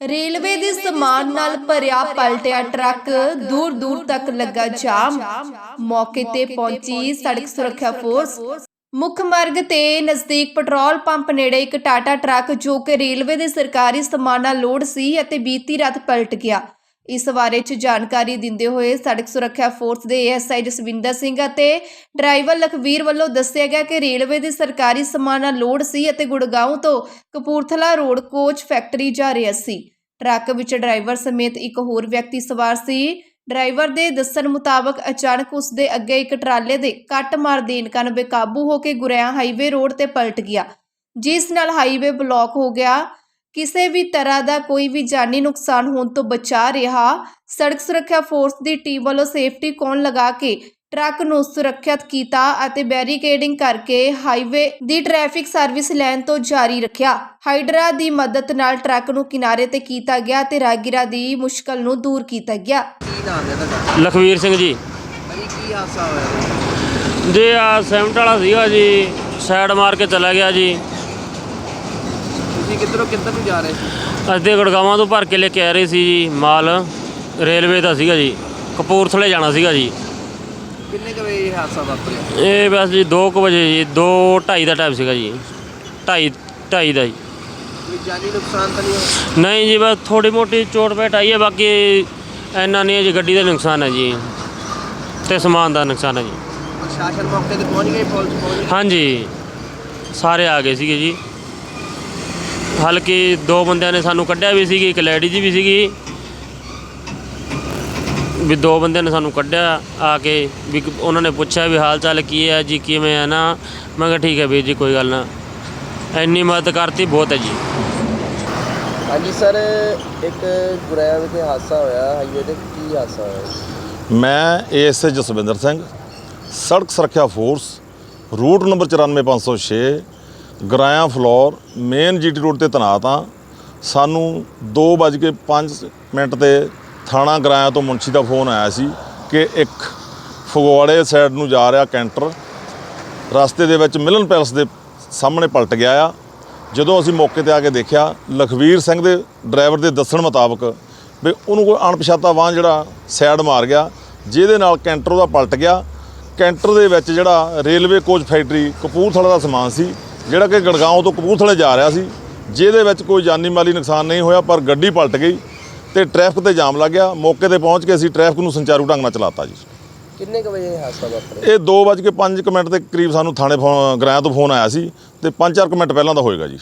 Railway ਦੇ ਸਮਾਨ ਨਾਲ ਭਰਿਆ ਪਲਟਿਆ ਟਰੱਕ ਦੂਰ ਦੂਰ ਤੱਕ ਲੱਗਾ ਜਾਮ। ਮੌਕੇ ਤੇ ਪਹੁੰਚੀ ਸੜਕ ਸੁਰੱਖਿਆ ਫੋਰਸ। ਮੁੱਖ ਮਾਰਗ ਤੇ ਨਜ਼ਦੀਕ ਪੈਟਰੋਲ ਪੰਪ ਨੇੜੇ ਇੱਕ ਟਾਟਾ ਟਰੱਕ ਜੋ ਕਿ ਰੇਲਵੇ ਦੇ ਸਰਕਾਰੀ ਸਮਾਨ ਨਾਲ ਲੋਡ ਸੀ ਅਤੇ ਬੀਤੀ ਰਾਤ ਪਲਟ ਗਿਆ। ਇਸ ਬਾਰੇ ਚ ਜਾਣਕਾਰੀ ਦਿੰਦੇ ਹੋਏ ਸੜਕ ਸੁਰੱਖਿਆ ਫੋਰਸ ਦੇ ਏਐਸਆਈ ਜਸਵਿੰਦਰ ਸਿੰਘ ਅਤੇ ਡਰਾਈਵਰ ਲਖਵੀਰ ਵੱਲੋਂ ਦੱਸਿਆ ਗਿਆ ਕਿ ਰੇਲਵੇ ਦੇ ਸਰਕਾਰੀ ਸਮਾਨ ਨਾਲ ਲੋਡ ਸੀ ਅਤੇ ਗੁੜਗਾਉਂ ਤੋਂ ਕਪੂਰਥਲਾ ਰੋਡ ਕੋਚ ਫੈਕਟਰੀ ਜਾ ਰਿਹਾ ਸੀ। ਟਰੱਕ ਵਿੱਚ ਡਰਾਈਵਰ ਸਮੇਤ ਇੱਕ ਹੋਰ ਵਿਅਕਤੀ ਸਵਾਰ ਸੀ। ਡਰਾਈਵਰ ਦੇ ਦੱਸਣ ਮੁਤਾਬਕ ਅਚਾਨਕ ਉਸ ਦੇ ਅੱਗੇ ਇੱਕ ਟਰਾਲੇ ਦੇ ਕੱਟ ਮਾਰ ਦੇਣ ਕਾਰਨ ਬੇਕਾਬੂ ਹੋ ਕੇ ਗੁਰੇਆ ਹਾਈਵੇ ਰੋਡ ਤੇ ਪਲਟ ਗਿਆ, ਜਿਸ ਨਾਲ ਹਾਈਵੇ ਬਲੌਕ ਹੋ ਗਿਆ। ਕਿਸੇ ਵੀ ਤਰ੍ਹਾਂ ਦਾ ਕੋਈ ਵੀ ਜਾਨੀ ਨੁਕਸਾਨ ਹੋਣ ਤੋਂ ਬਚਾ ਰਿਹਾ ਸੜਕ ਸੁਰੱਖਿਆ ਫੋਰਸ ਦੀ ਟੀਮ ਵੱਲੋਂ ਸੇਫਟੀ ਕੋਨ ਲਗਾ ਕੇ ਟਰੱਕ ਨੂੰ ਸੁਰੱਖਿਅਤ ਕੀਤਾ ਅਤੇ ਬੈਰੀਕੇਡਿੰਗ ਕਰਕੇ ਹਾਈਵੇ ਦੀ ਟ੍ਰੈਫਿਕ ਸਰਵਿਸ ਲੈਣ ਤੋਂ ਜਾਰੀ ਰੱਖਿਆ। ਹਾਈਡਰਾ ਦੀ ਮਦਦ ਨਾਲ ਟਰੱਕ ਨੂੰ ਕਿਨਾਰੇ ਤੇ ਕੀਤਾ ਗਿਆ ਤੇ ਰਾਗੀਰਾ ਦੀ ਮੁਸ਼ਕਲ ਨੂੰ ਦੂਰ ਕੀਤਾ ਗਿਆ। ਕੀ ਨਾਮ ਹੈ ਤੁਹਾਡਾ? ਲਖਵੀਰ ਸਿੰਘ ਜੀ। ਭਾਈ ਕੀ ਹਾਦਸਾ ਹੋਇਆ? ਜੀ ਆ ਸੈਮਟ ਵਾਲਾ ਸੀਗਾ ਜੀ ਸਾਈਡ ਮਾਰ ਕੇ ਚਲਾ ਗਿਆ ਜੀ। ਤੁਸੀਂ ਕਿੱਧਰੋਂ ਕਿੱਧਰ ਨੂੰ ਜਾ ਰਹੇ ਸੀ? ਅਸੀਂ ਤੇ ਗੜਗਾਵਾਂ ਤੋਂ ਭਰ ਕੇ ਲੈ ਕੇ ਆ ਰਹੇ ਸੀ ਜੀ ਮਾਲ। ਰੇਲਵੇ ਦਾ ਸੀਗਾ ਜੀ ਕਪੂਰਥਲੇ ਜਾਣਾ ਸੀਗਾ ਜੀ। ਕਿੰਨੇ ਕੁ ਵਜੇ ਇਹ ਹਾਦਸਾ ਵਾਪਰਿਆ? ਇਹ ਬਸ ਜੀ 2 ਵਜੇ ਜੀ 2:30 ਦਾ ਟਾਈਮ ਸੀਗਾ ਜੀ। 2:30 2:30 ਦਾ ਜੀ। ਕੋਈ ਜਾਨੀ ਨੁਕਸਾਨ ਤਾਂ ਨਹੀਂ ਹੋਇਆ? ਨਹੀਂ ਜੀ ਬਸ ਥੋੜੀ ਮੋਟੀ ਚੋਟ ਪੇਟ ਆਈ ਹੈ ਬਾਕੀ ਇੰਨਾ ਨਹੀਂ ਹੈ ਜੀ ਗੱਡੀ ਦਾ ਨੁਕਸਾਨ ਹੈ ਜੀ। ਤੇ ਸਮਾਨ ਦਾ ਨੁਕਸਾਨ ਹੈ ਜੀ। ਪ੍ਰਸ਼ਾਸਨ ਮੌਕੇ ਤੇ ਪਹੁੰਚ ਗਏ ਪੁਲਿਸ ਪਹੁੰਚ ਗਈ? ਹਾਂਜੀ। ਸਾਰੇ ਆ ਗਏ ਸੀਗੇ ਜੀ। ਹਲਕੀ ਦੋ ਬੰਦਿਆਂ ਨੇ ਸਾਨੂੰ ਕੱਢਿਆ ਵੀ ਸੀਗੀ ਇੱਕ ਲੇਡੀ ਜੀ ਵੀ ਸੀਗੀ। ਵੀ ਦੋ ਬੰਦਿਆਂ ਨੇ ਸਾਨੂੰ ਕੱਢਿਆ ਆ ਕੇ ਵੀ ਉਹਨਾਂ ਨੇ ਪੁੱਛਿਆ ਵੀ ਹਾਲ ਚਾਲ ਕੀ ਹੈ ਜੀ ਕਿਵੇਂ ਹੈ ਨਾ। ਮੈਂ ਕਿਹਾ ਠੀਕ ਹੈ ਵੀਰ ਜੀ ਕੋਈ ਗੱਲ ਨਾ। ਇੰਨੀ ਮਦਦ ਕਰਤੀ ਬਹੁਤ ਹੈ ਜੀ। ਹਾਂਜੀ ਸਰ ਇੱਕ ਗੁਰੇਆ ਵਿਖੇ ਹਾਦਸਾ ਹੋਇਆ ਹਾਈਵੇ ਤੇ ਕੀ ਹਾਦਸਾ ਹੋਇਆ? ਮੈਂ ਏਐਸਏ ਜਸਵਿੰਦਰ ਸਿੰਘ ਸੜਕ ਸੁਰੱਖਿਆ force route number 94506 Goraya Phillaur main GT road ਤੇ ਤਨਾਤ ਹਾਂ ਸਾਨੂੰ 2:05 ਮਿੰਟ ਤੇ ਥਾਣਾ ਗਰਾਇਆ ਤੋਂ ਮੁੰਸ਼ੀ ਦਾ ਫੋਨ ਆਇਆ ਸੀ ਕਿ ਇੱਕ ਫਗਵਾੜੇ ਸਾਈਡ ਨੂੰ ਜਾ ਰਿਹਾ ਕੈਂਟਰ। ਰਸਤੇ ਦੇ ਵਿੱਚ ਮਿਲਨ ਪੈਲਸ ਦੇ ਸਾਹਮਣੇ ਪਲਟ ਗਿਆ ਆ। ਜਦੋਂ ਅਸੀਂ ਮੌਕੇ ਤੇ ਆ ਕੇ ਦੇਖਿਆ, ਲਖਵੀਰ ਸਿੰਘ ਦੇ ਡਰਾਈਵਰ ਦੇ ਦੱਸਣ ਮੁਤਾਬਕ ਵੀ ਉਹਨੂੰ ਕੋਈ ਅਣਪਛਾਤਾ ਵਾਹਨ ਜਿਹੜਾ ਸਾਈਡ ਮਾਰ ਗਿਆ, ਜਿਹਦੇ ਨਾਲ ਕੈਂਟਰ ਉਹਦਾ ਪਲਟ ਗਿਆ। ਕੈਂਟਰ ਦੇ ਵਿੱਚ ਜਿਹੜਾ ਰੇਲਵੇ ਕੋਚ ਫੈਕਟਰੀ ਕਪੂਰਥਲਾ ਦਾ ਸਮਾਨ ਸੀ ਜਿਹੜਾ ਕਿ ਗੜਗਾਉਂ ਤੋਂ ਕਪੂਰਥਲੇ ਜਾ ਰਿਹਾ ਸੀ ਜਿਹਦੇ ਵਿੱਚ ਕੋਈ ਜਾਨੀ ਮਾਲੀ ਨੁਕਸਾਨ ਨਹੀਂ ਹੋਇਆ ਪਰ ਗੱਡੀ ਪਲਟ ਗਈ ਤੇ ਟ੍ਰੈਫਿਕ ਤੇ ਜਾਮ ਲੱਗ ਗਿਆ। ਮੌਕੇ ਤੇ ਪਹੁੰਚ ਕੇ ਅਸੀਂ ਟ੍ਰੈਫਿਕ ਨੂੰ ਸੁਚਾਰੂ ਢੰਗ ਨਾਲ ਚਲਾਤਾ ਜੀ। ਕਿੰਨੇ ਕੁ ਵਜੇ ਇਹ ਹਾਦਸਾ ਵਾਪਰਿਆ? ਇਹ 2:05 ਮਿੰਟ ਦੇ ਕਰੀਬ ਸਾਨੂੰ ਥਾਣੇ ਫੋਨ ਗ੍ਰਾਂ ਤੋਂ ਫੋਨ ਆਇਆ ਸੀ ਤੇ 5-4 ਮਿੰਟ ਪਹਿਲਾਂ ਦਾ ਹੋਏਗਾ ਜੀ।